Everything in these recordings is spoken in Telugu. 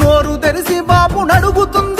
నోరు తెరిసి బాబు నడుగుతుంది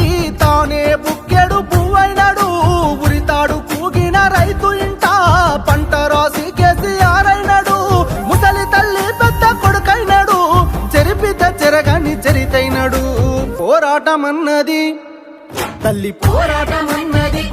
పోరాటమన్నది. తల్లి పోరాటమన్నది.